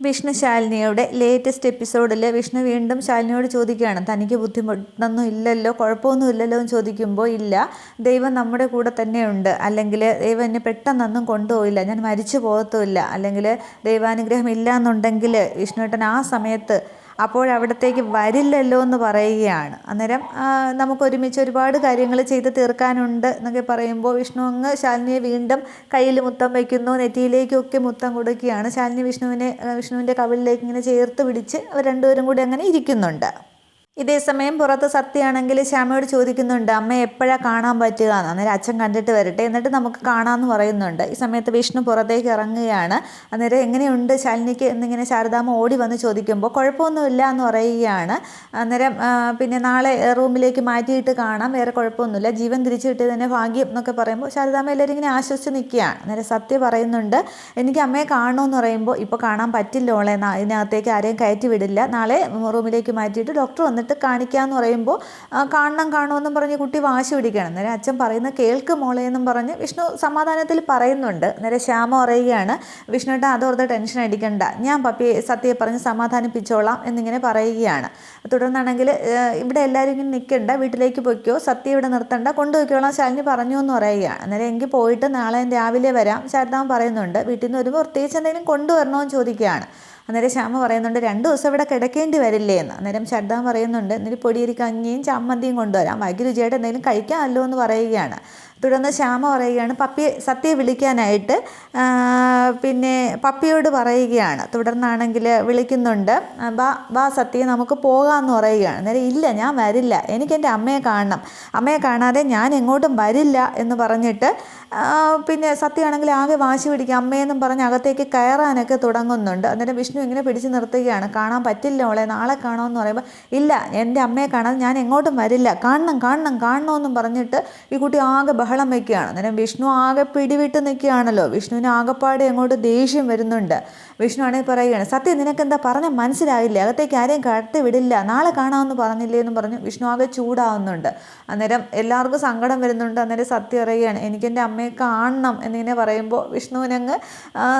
Vishnu ശാലിനിയുടെ latest എപ്പിസോഡിൽ വിഷ്ണു വീണ്ടും ശാലിനിയോട് ചോദിക്കുകയാണ് തനിക്ക് ബുദ്ധിമുട്ടൊന്നും ഇല്ലല്ലോ കുഴപ്പമൊന്നും ഇല്ലല്ലോ എന്ന് ചോദിക്കുമ്പോൾ ഇല്ല ദൈവം നമ്മുടെ കൂടെ തന്നെയുണ്ട് അല്ലെങ്കിൽ ദൈവം എന്നെ പെട്ടെന്നൊന്നും കൊണ്ടുപോയില്ല ഞാൻ മരിച്ചു പോകത്തുമില്ല. അല്ലെങ്കിൽ ദൈവാനുഗ്രഹം ഇല്ല എന്നുണ്ടെങ്കിൽ വിഷ്ണുവേട്ടൻ ആ സമയത്ത് അപ്പോഴവിടത്തേക്ക് വരില്ലല്ലോ എന്ന് പറയുകയാണ്. അന്നേരം നമുക്ക് ഒരുമിച്ച് ഒരുപാട് കാര്യങ്ങൾ ചെയ്ത് തീർക്കാനുണ്ട് എന്നൊക്കെ പറയുമ്പോൾ വിഷ്ണു അങ്ങ് ശാലിനിയെ വീണ്ടും കയ്യിൽ മുത്തം വയ്ക്കുന്നു നെറ്റിയിലേക്കൊക്കെ മുത്തം കൊടുക്കുകയാണ്. ശാലിനി വിഷ്ണുവിനെ വിഷ്ണുവിന്റെ കവിളിലേക്ക് ഇങ്ങനെ ചേർത്ത് പിടിച്ച് അവർ രണ്ടുപേരും കൂടി അങ്ങനെ ഇരിക്കുന്നുണ്ട്. ഇതേ സമയം പുറത്ത് സത്യമാണെങ്കിൽ ശ്യാമയോട് ചോദിക്കുന്നുണ്ട് അമ്മ എപ്പോഴാണ് കാണാൻ പറ്റുക? എന്ന് അന്നേരം അച്ഛൻ കണ്ടിട്ട് വരട്ടെ. എന്നിട്ട് നമുക്ക് കാണാമെന്ന് പറയുന്നുണ്ട്. ഈ സമയത്ത് വിഷ്ണു പുറത്തേക്ക് ഇറങ്ങുകയാണ്. അന്നേരം എങ്ങനെയുണ്ട് ശാലിനിക്ക്? എന്നിങ്ങനെ ശാരദാമ്മ ഓടി വന്ന് ചോദിക്കുമ്പോൾ കുഴപ്പമൊന്നുമില്ല എന്ന് പറയുകയാണ്. അന്നേരം പിന്നെ നാളെ റൂമിലേക്ക് മാറ്റിയിട്ട് കാണാം. വേറെ കുഴപ്പമൊന്നുമില്ല. ജീവൻ തിരിച്ചു തന്നെ ഭാഗ്യം എന്നൊക്കെ പറയുമ്പോൾ ശാരദാമ്മ എല്ലാവരും ഇങ്ങനെ ആശ്വസിച്ച് നിൽക്കുകയാണ്. അന്നേരം സത്യ പറയുന്നുണ്ട് എനിക്ക് അമ്മയെ കാണണമെന്ന് പറയുമ്പോൾ ഇപ്പോൾ കാണാൻ പറ്റില്ല ഓളെ. ഇതിനകത്തേക്ക് ആരെയും കയറ്റി വിടില്ല. നാളെ റൂമിലേക്ക് മാറ്റിയിട്ട് ഡോക്ടർ വന്നിട്ട് എടുത്ത് കാണിക്കാമെന്ന് പറയുമ്പോൾ കാണണം കാണുമെന്നും പറഞ്ഞ് കുട്ടി വാശി പിടിക്കുകയാണ്. അന്നേരം അച്ഛൻ പറയുന്ന കേൾക്ക് മോളെ എന്നും പറഞ്ഞ് വിഷ്ണു സമാധാനത്തിൽ പറയുന്നുണ്ട്. നേരെ ശ്യാമ പറയുകയാണ് വിഷ്ണുട്ട അതോർത്ത് ടെൻഷൻ അടിക്കണ്ട. ഞാൻ പപ്പിയെ സത്യയെ പറഞ്ഞ് സമാധാനിപ്പിച്ചോളാം എന്നിങ്ങനെ പറയുകയാണ്. തുടർന്നാണെങ്കിൽ ഇവിടെ എല്ലാവരും ഇങ്ങനെ നിൽക്കണ്ട വീട്ടിലേക്ക് പൊയ്ക്കോ. സത്യ ഇവിടെ നിർത്തണ്ട. കൊണ്ടുപോയിക്കോളാം ശാലിനി പറഞ്ഞു എന്ന് പറയുകയാണ്. അന്നേരം എനിക്ക് പോയിട്ട് നാളെ രാവിലെ വരാം. ശാരദാമൻ പറയുന്നുണ്ട് വീട്ടിൽ നിന്ന് വരുമ്പോൾ പ്രത്യേകിച്ച് എന്തെങ്കിലും കൊണ്ടുവരണമെന്ന് ചോദിക്കുകയാണ്. അന്നേരം ശ്യാമ പറയുന്നുണ്ട് രണ്ട് ദിവസം ഇവിടെ കിടക്കേണ്ടി വരില്ലേ? എന്ന്. അന്നേരം ശരദ പറയുന്നുണ്ട് എന്നിട്ട് പൊടിയരി കഞ്ഞിയും ചമ്മന്തിയും കൊണ്ടുവരാം. വൈകി രുചിയായിട്ട് എന്തെങ്കിലും കഴിക്കാമല്ലോ എന്ന് പറയുകയാണ്. തുടർന്ന് ശ്യാമ പറയുകയാണ് പപ്പിയെ സത്യയെ വിളിക്കാനായിട്ട് പിന്നെ പപ്പിയോട് പറയുകയാണ്. തുടർന്നാണെങ്കിൽ വിളിക്കുന്നുണ്ട് ബാ ബാ സത്യ നമുക്ക് പോകാമെന്ന് പറയുകയാണ്. നേരെ ഇല്ല ഞാൻ വരില്ല. എനിക്ക് എന്റെ അമ്മയെ കാണണം. അമ്മയെ കാണാതെ ഞാൻ എങ്ങോട്ടും വരില്ല എന്ന് പറഞ്ഞിട്ട് പിന്നെ സത്യമാണെങ്കിൽ ആകെ വാശി പിടിക്കുക. അമ്മയെന്നും പറഞ്ഞ് അകത്തേക്ക് കയറാനൊക്കെ തുടങ്ങുന്നുണ്ട്. അന്നേരം വിഷ്ണു ഇങ്ങനെ പിടിച്ചു നിർത്തുകയാണ്. കാണാൻ പറ്റില്ല അവളെ നാളെ കാണുമെന്ന് പറയുമ്പോൾ ഇല്ല എന്റെ അമ്മയെ കാണാതെ ഞാൻ എങ്ങോട്ടും വരില്ല. കാണണം കാണണം കാണണമെന്നും പറഞ്ഞിട്ട് ഈ കുട്ടി ആകെ ബഹളം വയ്ക്കുകയാണ് അന്നേരം വിഷ്ണു ആകെ പിടിവിട്ട് നിൽക്കുകയാണല്ലോ. വിഷ്ണുവിന് ആകെപ്പാടെ അങ്ങോട്ട് ദേഷ്യം വരുന്നുണ്ട്. വിഷ്ണു ആണെങ്കിൽ പറയുകയാണ് സത്യം നിനക്ക് എന്താ പറഞ്ഞ മനസ്സിലായില്ലേ? അകത്തേക്ക് ആരെയും കടത്തി വിടില്ല. നാളെ കാണാമെന്ന് പറഞ്ഞില്ലേ? എന്ന് പറഞ്ഞു വിഷ്ണു ആകെ ചൂടാവുന്നുണ്ട്. അന്നേരം എല്ലാവർക്കും സങ്കടം വരുന്നുണ്ട്. അന്നേരം സത്യം അറിയുകയാണ് എനിക്കെന്റെ അമ്മയെ കാണണം എന്നിങ്ങനെ പറയുമ്പോൾ വിഷ്ണുവിനങ്ങ്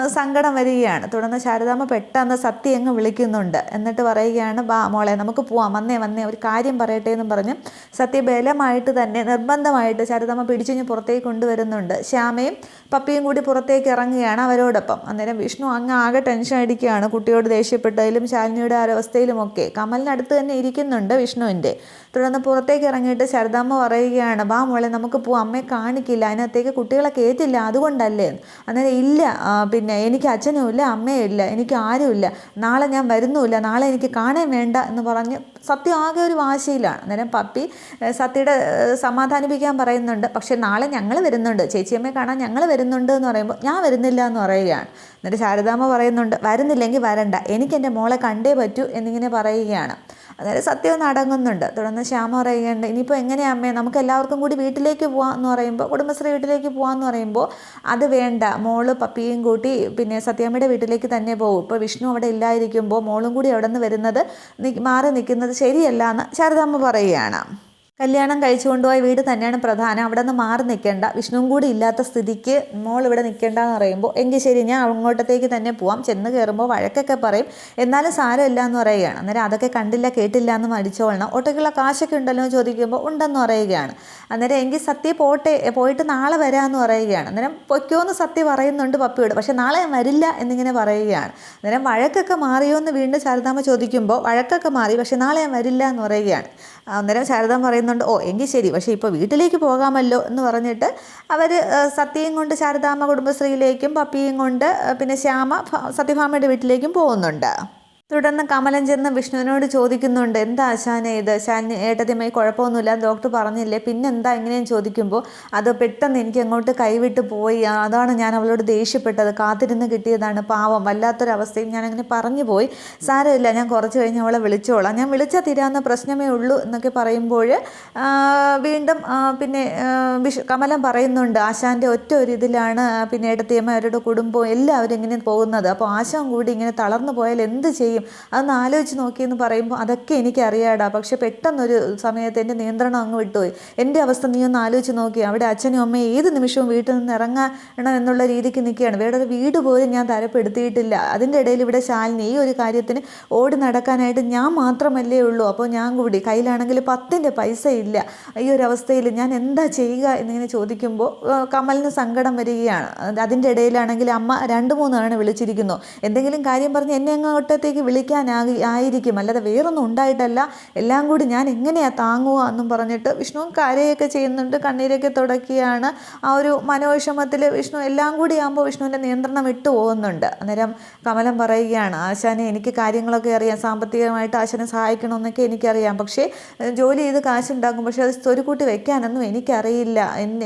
സങ്കടം വരികയാണ്. തുടർന്ന് ശാരദാമ്മ പെട്ടെന്ന് സത്യം അങ്ങ് വിളിക്കുന്നുണ്ട്. എന്നിട്ട് പറയുകയാണ് ബാ മോളെ നമുക്ക് പോവാം. വന്നേ വന്നേ. ഒരു കാര്യം പറയട്ടെ എന്നും പറഞ്ഞ് സത്യ ബലമായിട്ട് തന്നെ നിർബന്ധമായിട്ട് ശാരദാമ്മ പിടിച്ചു പുറത്തേക്ക് കൊണ്ടുവരുന്നുണ്ട്. ശ്യാമയും പപ്പിയും കൂടി പുറത്തേക്ക് ഇറങ്ങുകയാണ് അവരോടൊപ്പം. അന്നേരം വിഷ്ണു അങ്ങ് ആകെ ടെൻഷൻ അടിക്കുകയാണ്. കുട്ടിയോട് ദേഷ്യപ്പെട്ടതിലും ശാലിനിയുടെ ഒരവസ്ഥയിലുമൊക്കെ കമലിനടുത്ത് തന്നെ ഇരിക്കുന്നുണ്ട് വിഷ്ണുവിന്റെ. തുടർന്ന് പുറത്തേക്ക് ഇറങ്ങിയിട്ട് ശരദാമ്മ പറയുകയാണ് ബാ മോളെ നമുക്ക് പോവാം. അമ്മയെ കാണിക്കില്ല. അതിനകത്തേക്ക് കുട്ടികളെ കയറ്റില്ല. അതുകൊണ്ടല്ലേ? അന്നേരം ഇല്ല. പിന്നെ എനിക്ക് അച്ഛനും ഇല്ല അമ്മയും ഇല്ല എനിക്ക് ആരുമില്ല നാളെ ഞാൻ വരുന്നുമില്ല. നാളെ എനിക്ക് കാണാൻ വേണ്ട എന്ന് പറഞ്ഞ് സത്യം ആകെ ഒരു വാശിയിലാണ്. അന്നേരം പപ്പി സത്യയുടെ സമാധാനിപ്പിക്കാൻ പറയുന്നുണ്ട്. പക്ഷേ നാളെ ഞങ്ങൾ വരുന്നുണ്ട്. ചേച്ചിയമ്മയെ കാണാൻ ഞങ്ങൾ വരുന്നുണ്ട് എന്ന് പറയുമ്പോൾ ഞാൻ വരുന്നില്ല എന്ന് പറയുകയാണ്. എന്നിട്ട് ശാരദാമ്മ പറയുന്നുണ്ട് വരുന്നില്ലെങ്കിൽ വരണ്ട. എനിക്ക് എന്റെ മോളെ കണ്ടേ പറ്റൂ എന്നിങ്ങനെ പറയുകയാണ്. അതായത് സത്യം നടങ്ങുന്നുണ്ട് തുടർന്ന് ശ്യാമ പറയുകയുണ്ട് ഇനിയിപ്പോൾ എങ്ങനെയാണ് അമ്മേ? നമുക്ക് എല്ലാവർക്കും കൂടി വീട്ടിലേക്ക് പോകാം എന്ന് പറയുമ്പോൾ കുടുംബശ്രീ വീട്ടിലേക്ക് പോകാമെന്ന് പറയുമ്പോൾ അത് വേണ്ട. മോൾ പപ്പിയും കൂട്ടി പിന്നെ സത്യാമ്മയുടെ വീട്ടിലേക്ക് തന്നെ പോകും. ഇപ്പോൾ വിഷ്ണു അവിടെ ഇല്ലായിരിക്കുമ്പോൾ മോളും കൂടി അവിടെ നിന്ന് വരുന്നത് മാറി നിൽക്കുന്നത് ശരിയല്ല എന്ന് ശാരദാമ്മ പറയുകയാണ്. കല്യാണം കഴിച്ചു കൊണ്ടുപോയ വീട് തന്നെയാണ് പ്രധാനം. അവിടെ നിന്ന് മാറി നിൽക്കേണ്ട. വിഷ്ണുവും കൂടി ഇല്ലാത്ത സ്ഥിതിക്ക് മോൾ ഇവിടെ നിൽക്കേണ്ട എന്ന് പറയുമ്പോൾ എങ്കിൽ ശരി ഞാൻ അങ്ങോട്ടത്തേക്ക് തന്നെ പോവാം. ചെന്ന് കയറുമ്പോൾ വഴക്കൊക്കെ പറയും. എന്നാലും സാരമില്ല എന്ന് പറയുകയാണ്. അന്നേരം അതൊക്കെ കണ്ടില്ല കേട്ടില്ല എന്ന് മടിച്ചോളണം. ഒട്ടക്കുള്ള കാശൊക്കെ ഉണ്ടല്ലോ ചോദിക്കുമ്പോൾ ഉണ്ടെന്ന് പറയുകയാണ്. അന്നേരം എങ്കിൽ സത്യ പോട്ടെ പോയിട്ട് നാളെ വരാമെന്ന് പറയുകയാണ്. അന്നേരം പൊയ്ക്കോന്ന് സത്യ പറയുന്നുണ്ട് പപ്പിയോട്. പക്ഷേ നാളെ ഞാൻ വരില്ല എന്നിങ്ങനെ പറയുകയാണ്. അന്നേരം വഴക്കൊക്കെ മാറിയോ എന്ന് വീണ്ടും ശാരദാമ്മ ചോദിക്കുമ്പോൾ വഴക്കൊക്കെ മാറി പക്ഷേ നാളെ ഞാൻ വരില്ല എന്ന് പറയുകയാണ്. അന്നേരം ശാരദാമ്മ പറയുന്നുണ്ട് ഓ എങ്കിൽ ശരി. പക്ഷേ ഇപ്പോൾ വീട്ടിലേക്ക് പോകാമല്ലോ എന്ന് പറഞ്ഞിട്ട് അവർ സത്യയും കൊണ്ട് ശാരദാമ്മ കുടുംബശ്രീയിലേക്കും പപ്പിയും കൊണ്ട് പിന്നെ ശ്യാമ സത്യഭാമയുടെ വീട്ടിലേക്കും പോകുന്നുണ്ട്. തുടർന്ന് കമലൻ ചെന്ന് വിഷ്ണുവിനോട് ചോദിക്കുന്നുണ്ട് എന്താ ആശാനെ ഇത്? ശാലിനി ഏട്ടത്തിമായി കുഴപ്പമൊന്നുമില്ല ഡോക്ടർ പറഞ്ഞില്ലേ? പിന്നെന്താ ഇങ്ങനെയും ചോദിക്കുമ്പോൾ? അത് പെട്ടെന്ന് എനിക്ക് അങ്ങോട്ട് കൈവിട്ട് പോയി. അതാണ് ഞാൻ അവളോട് ദേഷ്യപ്പെട്ടത്. കാത്തിരുന്ന് കിട്ടിയതാണ് പാവം. വല്ലാത്തൊരവസ്ഥയും ഞാൻ അങ്ങനെ പറഞ്ഞു പോയി. സാരമില്ല ഞാൻ കുറച്ച് കഴിഞ്ഞ് അവളെ വിളിച്ചോളാം. ഞാൻ വിളിച്ചാൽ തീരാവുന്ന പ്രശ്നമേ ഉള്ളൂ എന്നൊക്കെ പറയുമ്പോൾ വീണ്ടും പിന്നെ വിഷ് കമലം പറയുന്നുണ്ട് ആശാന്റെ ഒറ്റ ഒരു ഇതിലാണ് പിന്നെ ഏട്ടത്തിയമ്മ അവരുടെ കുടുംബവും എല്ലാവരും ഇങ്ങനെ പോകുന്നത്. അപ്പോൾ ആശാൻ കൂടി ഇങ്ങനെ തളർന്നു പോയാൽ എന്ത് ചെയ്യും ചെയ്യും. അതൊന്ന് ആലോചിച്ച് നോക്കിയെന്ന് പറയുമ്പോൾ അതൊക്കെ എനിക്കറിയാടാ. പക്ഷെ പെട്ടെന്നൊരു സമയത്ത് എന്റെ നിയന്ത്രണം അങ്ങ് വിട്ടുപോയി. എന്റെ അവസ്ഥ നീ ഒന്ന് ആലോചിച്ച് നോക്കി. അവിടെ അച്ഛനും അമ്മയും ഏത് നിമിഷവും വീട്ടിൽ നിന്ന് ഇറങ്ങണം എന്നുള്ള രീതിക്ക് നിൽക്കുകയാണ്. വേറെ വീട് പോലും ഞാൻ തരപ്പെടുത്തിയിട്ടില്ല. അതിന്റെ ഇടയിൽ ഇവിടെ ശാലിനി ഈ ഒരു കാര്യത്തിന് ഓടി നടക്കാനായിട്ട് ഞാൻ മാത്രമല്ലേ ഉള്ളൂ. അപ്പോൾ ഞാൻ കൂടി കയ്യിലാണെങ്കിൽ പത്തിന്റെ പൈസ ഇല്ല. ഈ ഒരു അവസ്ഥയിൽ ഞാൻ എന്താ ചെയ്യുക എന്നിങ്ങനെ ചോദിക്കുമ്പോൾ കമലിന് സങ്കടം വരികയാണ്. അത് അതിന്റെ ഇടയിലാണെങ്കിൽ അമ്മ രണ്ട് മൂന്ന് തവണ വിളിച്ചിരിക്കുന്നു. എന്തെങ്കിലും കാര്യം പറഞ്ഞ് എന്നെ അങ്ങോട്ടത്തേക്ക് വിളിക്കാനാകി ആയിരിക്കും. അല്ലാതെ വേറൊന്നും ഉണ്ടായിട്ടല്ല. എല്ലാം കൂടി ഞാൻ എങ്ങനെയാണ് താങ്ങുക എന്നും പറഞ്ഞിട്ട് വിഷ്ണു കരയൊക്കെ ചെയ്യുന്നുണ്ട്. കണ്ണീരൊക്കെ തുടക്കിയാണ്. ആ ഒരു മനോവിഷമത്തിൽ വിഷ്ണു എല്ലാം കൂടി ആകുമ്പോൾ വിഷ്ണുവിന്റെ നിയന്ത്രണം വിട്ടു പോകുന്നുണ്ട്. അന്നേരം കമലം പറയുകയാണ് ആശാനെ എനിക്ക് കാര്യങ്ങളൊക്കെ അറിയാം. സാമ്പത്തികമായിട്ട് ആശാനെ സഹായിക്കണമെന്നൊക്കെ എനിക്കറിയാം. പക്ഷേ ജോലി ചെയ്ത് കാശുണ്ടാക്കും. പക്ഷേ അത് സ്വരുക്കൂട്ടി വെക്കാനൊന്നും എനിക്കറിയില്ല.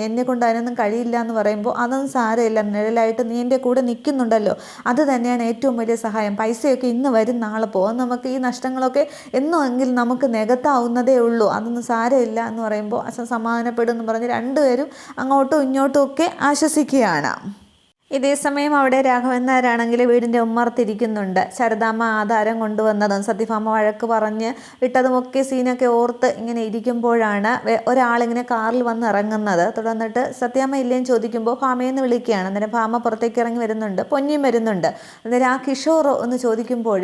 എന്നെ കൊണ്ട് അതിനൊന്നും കഴിയില്ല എന്ന് പറയുമ്പോൾ അതൊന്നും സാരമില്ല. നിഴലായിട്ട് നീ എന്റെ കൂടെ നിൽക്കുന്നുണ്ടല്ലോ. അത് തന്നെയാണ് ഏറ്റവും വലിയ സഹായം. പൈസയൊക്കെ ഇന്ന് വരും നാളെ പോകും. നമുക്ക് ഈ നഷ്ടങ്ങളൊക്കെ എന്നുമെങ്കിൽ നമുക്ക് നികത്താവുന്നതേ ഉള്ളൂ. അതൊന്നും സാരമില്ല എന്ന് പറയുമ്പോൾ അച്ഛൻ സമാധാനപ്പെടും എന്ന് പറഞ്ഞ് രണ്ടുപേരും അങ്ങോട്ടും ഇങ്ങോട്ടും ഒക്കെ ആശ്വസിക്കുകയാണ്. ഇതേ സമയം അവിടെ രാഘവൻ നായരാണെങ്കിൽ വീടിന്റെ ഉമ്മർത്തിരിക്കുന്നുണ്ട്. ശരദാമ്മ ആധാരം കൊണ്ടുവന്നതും സത്യഭാമ വഴക്ക് പറഞ്ഞ് ഇട്ടതുമൊക്കെ സീനൊക്കെ ഓർത്ത് ഇങ്ങനെ ഇരിക്കുമ്പോഴാണ് ഒരാളിങ്ങനെ കാറിൽ വന്ന് ഇറങ്ങുന്നത്. തുടർന്നിട്ട് സത്യാമ്മ ഇല്ലേന്ന് ചോദിക്കുമ്പോൾ ഭാമയെന്ന് വിളിക്കുകയാണ്. അന്നേരം ഭാമ പുറത്തേക്ക് ഇറങ്ങി വരുന്നുണ്ട്. പൊന്നിയും വരുന്നുണ്ട്. അന്നേരം ആ കിഷോർ എന്ന് ചോദിക്കുമ്പോൾ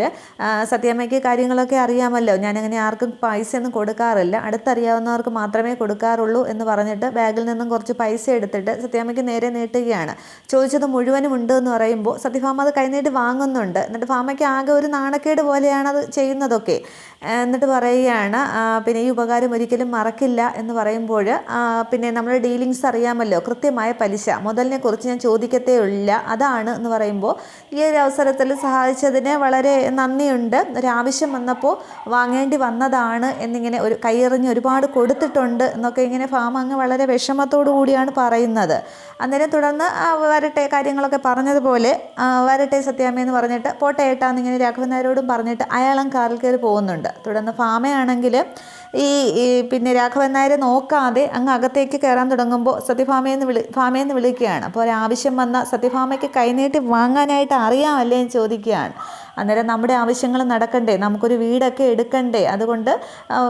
സത്യാമ്മയ്ക്ക് കാര്യങ്ങളൊക്കെ അറിയാമല്ലോ. ഞാനങ്ങനെ ആർക്കും പൈസ ഒന്നും കൊടുക്കാറില്ല. അടുത്തറിയാവുന്നവർക്ക് മാത്രമേ കൊടുക്കാറുള്ളൂ എന്ന് പറഞ്ഞിട്ട് ബാഗിൽ നിന്നും കുറച്ച് പൈസ എടുത്തിട്ട് സത്യാമ്മയ്ക്ക് നേരെ നീട്ടുകയാണ്. ചോദിച്ചത് മുഴുവനും ഉണ്ട് എന്ന് പറയുമ്പോൾ സത്യഭാമ അത് കൈനീട്ടി വാങ്ങുന്നുണ്ട്. എന്നിട്ട് ഭാമയ്ക്ക് ആകെ ഒരു നാണക്കേട് പോലെയാണ് അത് ചെയ്യുന്നതൊക്കെ. എന്നിട്ട് പറയുകയാണ് പിന്നെ ഈ ഉപകാരം ഒരിക്കലും മറക്കില്ല എന്ന് പറയുമ്പോൾ പിന്നെ നമ്മുടെ ഡീലിങ്സ് അറിയാമല്ലോ കൃത്യമായ പലിശ മുതലിനെ കുറിച്ച് ഞാൻ ചോദിക്കത്തേ ഇല്ല അതാണ് എന്ന് പറയുമ്പോൾ ഈ ഒരു അവസരത്തിൽ സഹായിച്ചതിന് വളരെ നന്ദിയുണ്ട്. ഒരാവശ്യം വന്നപ്പോൾ വാങ്ങേണ്ടി വന്നതാണ് എന്നിങ്ങനെ ഒരു കൈയെറിഞ്ഞ് ഒരുപാട് കൊടുത്തിട്ടുണ്ട് എന്നൊക്കെ ഇങ്ങനെ ഫാം അങ്ങ് വളരെ വിഷമത്തോടു കൂടിയാണ് പറയുന്നത്. അന്നേരം തുടർന്ന് വരട്ടെ കാര്യങ്ങളൊക്കെ പറഞ്ഞതുപോലെ വരട്ടെ സത്യാമ്മ എന്ന് പറഞ്ഞിട്ട് പോട്ടെ ഇങ്ങനെ നായരോടും പറഞ്ഞിട്ട് അയാളും കാറിൽ കയറി പോകുന്നുണ്ട്. തുടർന്ന് ഫാമയാണെങ്കിൽ ഈ പിന്നെ രാഘവൻ നായരെ നോക്കാതെ അങ്ങ് അകത്തേക്ക് കയറാൻ തുടങ്ങുമ്പോൾ സത്യഭാമയെന്ന് വിളി ഭാമയെന്ന് വിളിക്കുകയാണ്. അപ്പോൾ ഒരാവശ്യം വന്ന സത്യഭാമയ്ക്ക് കൈനീട്ടി വാങ്ങാനായിട്ട് അറിയാമല്ലേ എന്ന് ചോദിക്കുകയാണ്. അന്നേരം നമ്മുടെ ആവശ്യങ്ങൾ നടക്കണ്ടേ? നമുക്കൊരു വീടൊക്കെ എടുക്കണ്ടേ? അതുകൊണ്ട്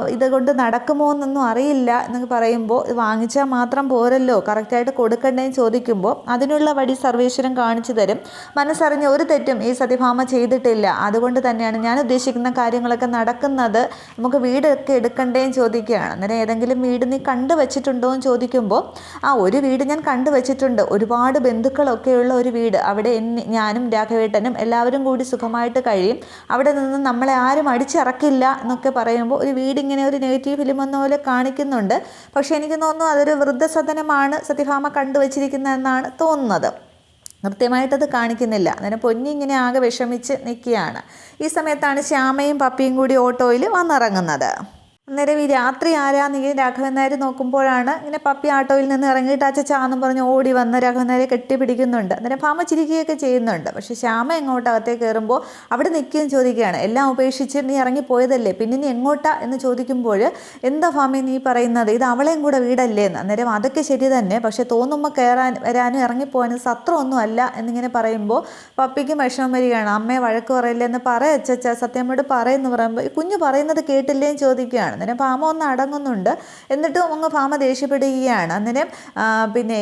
ഇതുകൊണ്ട് നടക്കുമോ എന്നൊന്നും അറിയില്ല എന്ന് പറയുമ്പോൾ വാങ്ങിച്ചാൽ മാത്രം പോരല്ലോ കറക്റ്റായിട്ട് കൊടുക്കണ്ടേന്ന് ചോദിക്കുമ്പോൾ അതിനുള്ള വഴി സർവേശ്വരൻ കാണിച്ചു തരും. മനസ്സറിഞ്ഞ ഒരു തെറ്റും ഈ സത്യഭാമ ചെയ്തിട്ടില്ല. അതുകൊണ്ട് തന്നെയാണ് ഞാൻ ഉദ്ദേശിക്കുന്ന കാര്യങ്ങളൊക്കെ നടക്കുന്നത്. നമുക്ക് വീടൊക്കെ എടുക്കണ്ടേന്ന് ചോദിക്കുകയാണ്. അന്നേരം ഏതെങ്കിലും വീട് നീ കണ്ടു വെച്ചിട്ടുണ്ടോ എന്ന് ചോദിക്കുമ്പോൾ ആ ഒരു വീട് ഞാൻ കണ്ടു വെച്ചിട്ടുണ്ട് ഒരുപാട് ബന്ധുക്കളൊക്കെയുള്ള ഒരു വീട്. അവിടെ ഞാനും രാഘവേട്ടനും എല്ലാവരും കൂടി സുഖമായിട്ട് കഴിയും. അവിടെ നിന്ന് നമ്മളെ ആരും അടിച്ചിറക്കില്ല എന്നൊക്കെ പറയുമ്പോൾ ഒരു വീട് ഇങ്ങനെ ഒരു നെഗറ്റീവ് ഫിലിം എന്ന പോലെ കാണിക്കുന്നുണ്ട്. പക്ഷേ എനിക്ക് തോന്നുന്നു അതൊരു വൃദ്ധസദനമാണ് സത്യഭാമ കണ്ടുവച്ചിരിക്കുന്നതെന്നാണ് തോന്നുന്നത്. കൃത്യമായിട്ടത് കാണിക്കുന്നില്ല. അന്നേരം പൊന്നി ഇങ്ങനെ ആകെ വിഷമിച്ച് നിൽക്കുകയാണ്. ഈ സമയത്താണ് ശ്യാമയും പപ്പിയും കൂടി ഓട്ടോയിൽ വന്നിറങ്ങുന്നത്. അന്നേരം ഈ രാത്രി ആരാന്ന് ഈ രാഘവൻ നായർ നോക്കുമ്പോഴാണ് ഇങ്ങനെ പപ്പി ആട്ടോയിൽ നിന്ന് ഇറങ്ങിയിട്ട് അച്ഛാന്നും പറഞ്ഞ് ഓടി വന്ന് രാഘവൻ നായരെ കെട്ടിപ്പിടിക്കുന്നുണ്ട്. അന്നേരം ഭാമ ചിരിക്കുകയൊക്കെ ചെയ്യുന്നുണ്ട്. പക്ഷെ ശ്യാമ എങ്ങോട്ട് അകത്തേക്ക് കയറുമ്പോൾ അവിടെ നിൽക്കുകയും ചോദിക്കുകയാണ്. എല്ലാം ഉപേക്ഷിച്ച് നീ ഇറങ്ങിപ്പോയതല്ലേ? പിന്നെ നീ എങ്ങോട്ടാ എന്ന് ചോദിക്കുമ്പോൾ എന്താ ഭാമി നീ പറയുന്നത്? ഇത് അവളെയും കൂടെ വീടല്ലേ എന്ന്. അന്നേരം അതൊക്കെ ശരി തന്നെ. പക്ഷെ തോന്നുമ്പോൾ കയറാൻ വരാനും ഇറങ്ങിപ്പോകാനും സത്രമൊന്നും അല്ല എന്നിങ്ങനെ പറയുമ്പോൾ പപ്പിക്ക് വിഷമം വരികയാണ്. അമ്മയെ വഴക്ക് പറയില്ലേ എന്ന് പറ അച്ഛച്ച സത്യമ്മയോട് പറയുമെന്ന് പറയുമ്പോൾ ഈ കുഞ്ഞ് പറയുന്നത് കേട്ടില്ലേ എന്ന് ചോദിക്കുകയാണ്. അന്നേരം ഭാമ ഒന്ന് അടങ്ങുന്നുണ്ട്. എന്നിട്ടും അങ്ങ് ഭാമ ദേഷ്യപ്പെടുകയാണ്. അന്നേരം പിന്നെ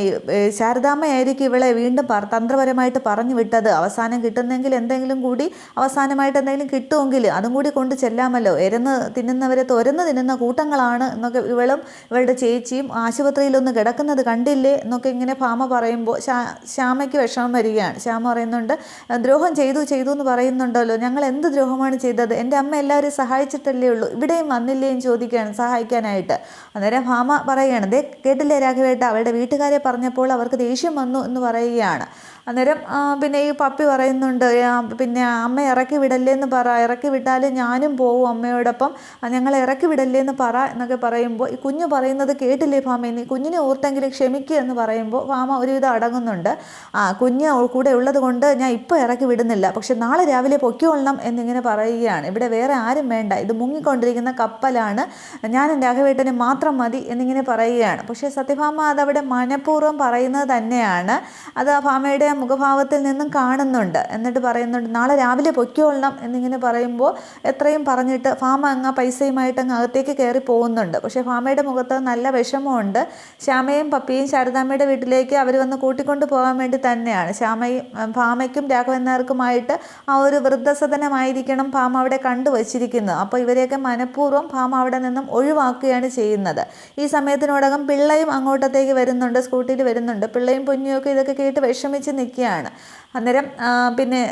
ശാരദാമ്മയായിരിക്കും ഇവളെ വീണ്ടും തന്ത്രപരമായിട്ട് പറഞ്ഞു വിട്ടത്. അവസാനം കിട്ടുന്നെങ്കിൽ എന്തെങ്കിലും കൂടി അവസാനമായിട്ട് എന്തെങ്കിലും കിട്ടുമെങ്കിൽ അതും കൂടി കൊണ്ട് ചെല്ലാമല്ലോ. എരന്ന് തിന്നുന്നവരെ തുരന്ന് തിന്നുന്ന കൂട്ടങ്ങളാണ് എന്നൊക്കെ ഇവളും ഇവളുടെ ചേച്ചിയും ആശുപത്രിയിലൊന്ന് കിടക്കുന്നത് കണ്ടില്ലേ എന്നൊക്കെ ഇങ്ങനെ ഭാമ പറയുമ്പോൾ ശ്യാ ശ്യാമയ്ക്ക് വിഷമം വരികയാണ്. ശ്യാമ പറയുന്നുണ്ട് ദ്രോഹം ചെയ്തു ചെയ്തു എന്ന് പറയുന്നുണ്ടല്ലോ. ഞങ്ങൾ എന്ത് ദ്രോഹമാണ് ചെയ്തത്? എന്റെ അമ്മ എല്ലാവരും സഹായിച്ചിട്ടല്ലേ ഉള്ളൂ. ഇവിടെയും വന്നില്ലേ ചോദിക്കുകയാണ് സഹായിക്കാനായിട്ട്. അന്നേരം ഭാമ പറയുകയാണ് ദേ കേട്ടില്ലേ രാഘവേട്ട അവളുടെ വീട്ടുകാരെ പറഞ്ഞപ്പോൾ അവർക്ക് ദേഷ്യം വന്നു എന്ന് പറയുകയാണ്. അന്നേരം പിന്നെ ഈ പപ്പി പറയുന്നുണ്ട് പിന്നെ അമ്മ ഇറക്കി വിടല്ലേ എന്ന് പറ ഇറക്കി വിട്ടാൽ ഞാനും പോവും അമ്മയോടൊപ്പം. ഞങ്ങൾ ഇറക്കി വിടല്ലേ എന്ന് പറ എന്നൊക്കെ പറയുമ്പോൾ ഈ കുഞ്ഞ് പറയുന്നത് കേട്ടില്ലേ ഫാമ? കുഞ്ഞിനെ ഓർത്തെങ്കിലും ക്ഷമിക്കുക എന്ന് പറയുമ്പോൾ ഫാമ ഒരുവിധം അടങ്ങുന്നുണ്ട്. ആ കുഞ്ഞ് കൂടെ ഉള്ളത് കൊണ്ട് ഞാൻ ഇപ്പോൾ ഇറക്കി വിടുന്നില്ല. പക്ഷെ നാളെ രാവിലെ പൊക്കിക്കൊള്ളണം എന്നിങ്ങനെ പറയുകയാണ്. ഇവിടെ വേറെ ആരും വേണ്ട. ഇത് മുങ്ങിക്കൊണ്ടിരിക്കുന്ന കപ്പലാണ്. ഞാനും രാഘവേട്ടന് മാത്രം മതി എന്നിങ്ങനെ പറയുകയാണ്. പക്ഷേ സത്യഭാമ അതവിടെ മനഃപൂർവം പറയുന്നത് തന്നെയാണ്. അത് ആ മുഖഭാവത്തിൽ നിന്നും കാണുന്നുണ്ട്. എന്നിട്ട് പറയുന്നുണ്ട് നാളെ രാവിലെ പൊയ്ക്കോളണം എന്നിങ്ങനെ പറയുമ്പോൾ എത്രയും പറഞ്ഞിട്ട് ഫാമ അങ്ങ് പൈസയുമായിട്ട് അങ്ങ് അകത്തേക്ക് കയറി പോകുന്നുണ്ട്. പക്ഷേ ഫാമയുടെ മുഖത്ത് നല്ല വിഷമമുണ്ട്. ശ്യാമയും പപ്പിയും ശാരദാമ്മയുടെ വീട്ടിലേക്ക് അവർ വന്ന് കൂട്ടിക്കൊണ്ട് പോകാൻ വേണ്ടി തന്നെയാണ്. ശ്യാമയും ഫാമയ്ക്കും രാഘവൻ നായർക്കുമായിട്ട് ആ ഒരു വൃദ്ധസദനമായിരിക്കണം ഫാമ അവിടെ കണ്ടുവച്ചിരിക്കുന്നത്. അപ്പോൾ ഇവരെയൊക്കെ മനഃപൂർവം ഫാമ അവിടെ നിന്നും ഒഴിവാക്കുകയാണ് ചെയ്യുന്നത്. ഈ സമയത്തിനോടകം പിള്ളയും അങ്ങോട്ടത്തേക്ക് വരുന്നുണ്ട് സ്കൂട്ടിയിൽ വരുന്നുണ്ട്. പിള്ളയും പൊന്നിയൊക്കെ ഇതൊക്കെ കേട്ട് വിഷമിച്ച് നിൽക്കുകയാണ് അന്നേരം പിന്നെ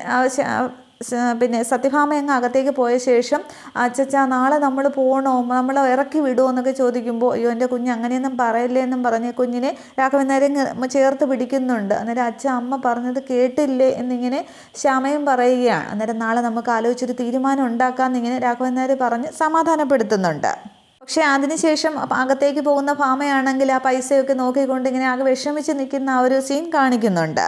പിന്നെ സത്യഭാമ അങ്ങ് അകത്തേക്ക് പോയ ശേഷം അച്ചച്ച നാളെ നമ്മൾ പോകണോ നമ്മൾ ഇറക്കി വിടുമോ എന്നൊക്കെ ചോദിക്കുമ്പോൾ അയ്യോ എന്റെ കുഞ്ഞ് അങ്ങനെയൊന്നും പറയില്ലേ എന്നും പറഞ്ഞ് കുഞ്ഞിനെ രാഘവൻ നേരം ചേർത്ത് പിടിക്കുന്നുണ്ട്. അന്നേരം അച്ഛ അമ്മ പറഞ്ഞത് കേട്ടില്ലേ എന്നിങ്ങനെ ശ്യാമയും പറയുകയാണ്. അന്നേരം നാളെ നമുക്ക് ആലോചിച്ചൊരു തീരുമാനം ഉണ്ടാക്കാമെന്നിങ്ങനെ രാഘവൻ നേര് പറഞ്ഞ് സമാധാനപ്പെടുത്തുന്നുണ്ട്. പക്ഷേ അതിനുശേഷം അകത്തേക്ക് പോകുന്ന ഭാമയാണെങ്കിൽ ആ പൈസയൊക്കെ നോക്കിക്കൊണ്ട് ഇങ്ങനെ ആകെ വിഷമിച്ച് നിൽക്കുന്ന ആ ഒരു സീൻ കാണിക്കുന്നുണ്ട്.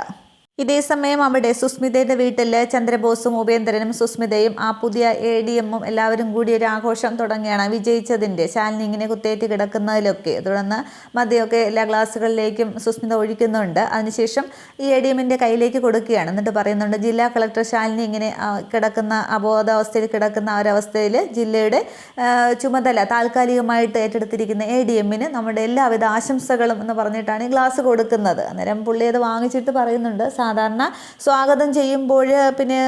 ഇതേ സമയം അവിടെ സുസ്മിതയുടെ വീട്ടിൽ ചന്ദ്രബോസും ഉപേന്ദ്രനും സുസ്മിതയും ആ പുതിയ എ ഡി എമ്മും എല്ലാവരും കൂടി ഒരു ആഘോഷം തുടങ്ങിയാണ് വിജയിച്ചതിന്റെ ശാലിനി ഇങ്ങനെ കുത്തേറ്റ് കിടക്കുന്നതിലൊക്കെ തുടർന്ന് മദ്യമൊക്കെ എല്ലാ ഗ്ലാസ്സുകളിലേക്കും സുസ്മിത ഒഴിക്കുന്നുണ്ട്. അതിനുശേഷം ഈ എ ഡി എമ്മിന്റെ കയ്യിലേക്ക് കൊടുക്കുകയാണ്. എന്നിട്ട് പറയുന്നുണ്ട് ജില്ലാ കളക്ടർ ശാലിനി ഇങ്ങനെ കിടക്കുന്ന അബോധാവസ്ഥയിൽ കിടക്കുന്ന ഒരവസ്ഥയിൽ ജില്ലയുടെ ചുമതല താൽക്കാലികമായിട്ട് ഏറ്റെടുത്തിരിക്കുന്ന എ ഡി എമ്മിന് നമ്മുടെ എല്ലാവിധ ആശംസകളും എന്ന് പറഞ്ഞിട്ടാണ് ഈ ഗ്ലാസ് കൊടുക്കുന്നത്. അന്നേരം പുള്ളി അത് വാങ്ങിച്ചിട്ട് പറയുന്നുണ്ട് സാധാരണ സ്വാഗതം ചെയ്യുമ്പോൾ പിന്നെ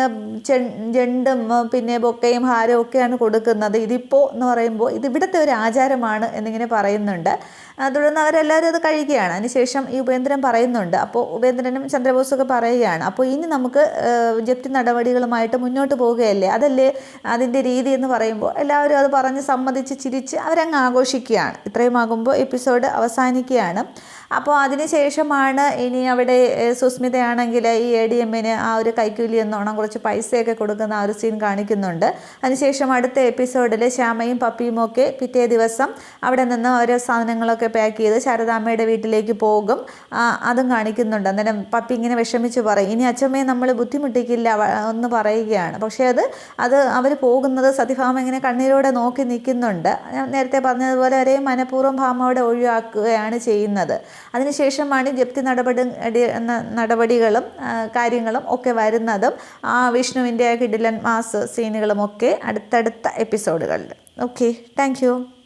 ജണ്ടും പിന്നെ ബൊക്കയും ഹാരവും ഒക്കെയാണ് കൊടുക്കുന്നത്. ഇതിപ്പോൾ എന്ന് പറയുമ്പോൾ ഇത് ഇവിടുത്തെ ഒരു ആചാരമാണ് എന്നിങ്ങനെ പറയുന്നുണ്ട്. തുടർന്ന് അവരെല്ലാവരും അത് കഴിക്കുകയാണ്. അതിനുശേഷം ഈ ഉപേന്ദ്രൻ പറയുന്നുണ്ട്. അപ്പോൾ ഉപേന്ദ്രനും ചന്ദ്രബോസൊക്കെ പറയുകയാണ്. അപ്പോൾ ഇനി നമുക്ക് ജപ്തി നടപടികളുമായിട്ട് മുന്നോട്ട് പോവുകയല്ലേ? അതല്ലേ അതിന്റെ രീതി എന്ന് പറയുമ്പോൾ എല്ലാവരും അത് പറഞ്ഞ് സമ്മതിച്ച് ചിരിച്ച് അവരങ്ങ് ആഘോഷിക്കുകയാണ്. ഇത്രയുമാകുമ്പോൾ എപ്പിസോഡ് അവസാനിക്കുകയാണ്. അപ്പോൾ അതിനുശേഷമാണ് ഇനി അവിടെ സുസ്മിതയാണെങ്കിൽ ഈ എ ഡി എമ്മിന് ആ ഒരു കൈക്കൂലി എന്നോണം കുറച്ച് പൈസയൊക്കെ കൊടുക്കുന്ന ആ ഒരു സീൻ കാണിക്കുന്നുണ്ട്. അതിനുശേഷം അടുത്ത എപ്പിസോഡിൽ ശ്യാമയും പപ്പിയും ഒക്കെ പിറ്റേ ദിവസം അവിടെ നിന്ന് ഓരോ സാധനങ്ങളൊക്കെ പാക്ക് ചെയ്ത് ശാരദാമ്മയുടെ വീട്ടിലേക്ക് പോകും. അതും കാണിക്കുന്നുണ്ട്. അന്നേരം പപ്പി ഇങ്ങനെ വിഷമിച്ച് പറയും. ഇനി അച്ഛമ്മയെ നമ്മൾ ബുദ്ധിമുട്ടിക്കില്ല എന്ന് പറയുകയാണ്. പക്ഷേ അത് അത് അവർ പോകുന്നത് സതിഭാമ ഇങ്ങനെ കണ്ണീരോടെ നോക്കി നിൽക്കുന്നുണ്ട്. നേരത്തെ പറഞ്ഞതുപോലെ ഒരേ മനഃപൂർവം ഭാമയുടെ ഒഴിവാക്കുകയാണ് ചെയ്യുന്നത്. അതിനുശേഷമാണ് ജപ്തി നടപടി നടപടികളും കാര്യങ്ങളും ഒക്കെ വരുന്നതും ആ വിഷ്ണുവിന്റെ കിഡിലൻ മാസ് സീനുകളുമൊക്കെ അടുത്തടുത്ത എപ്പിസോഡുകളിൽ. Okay thank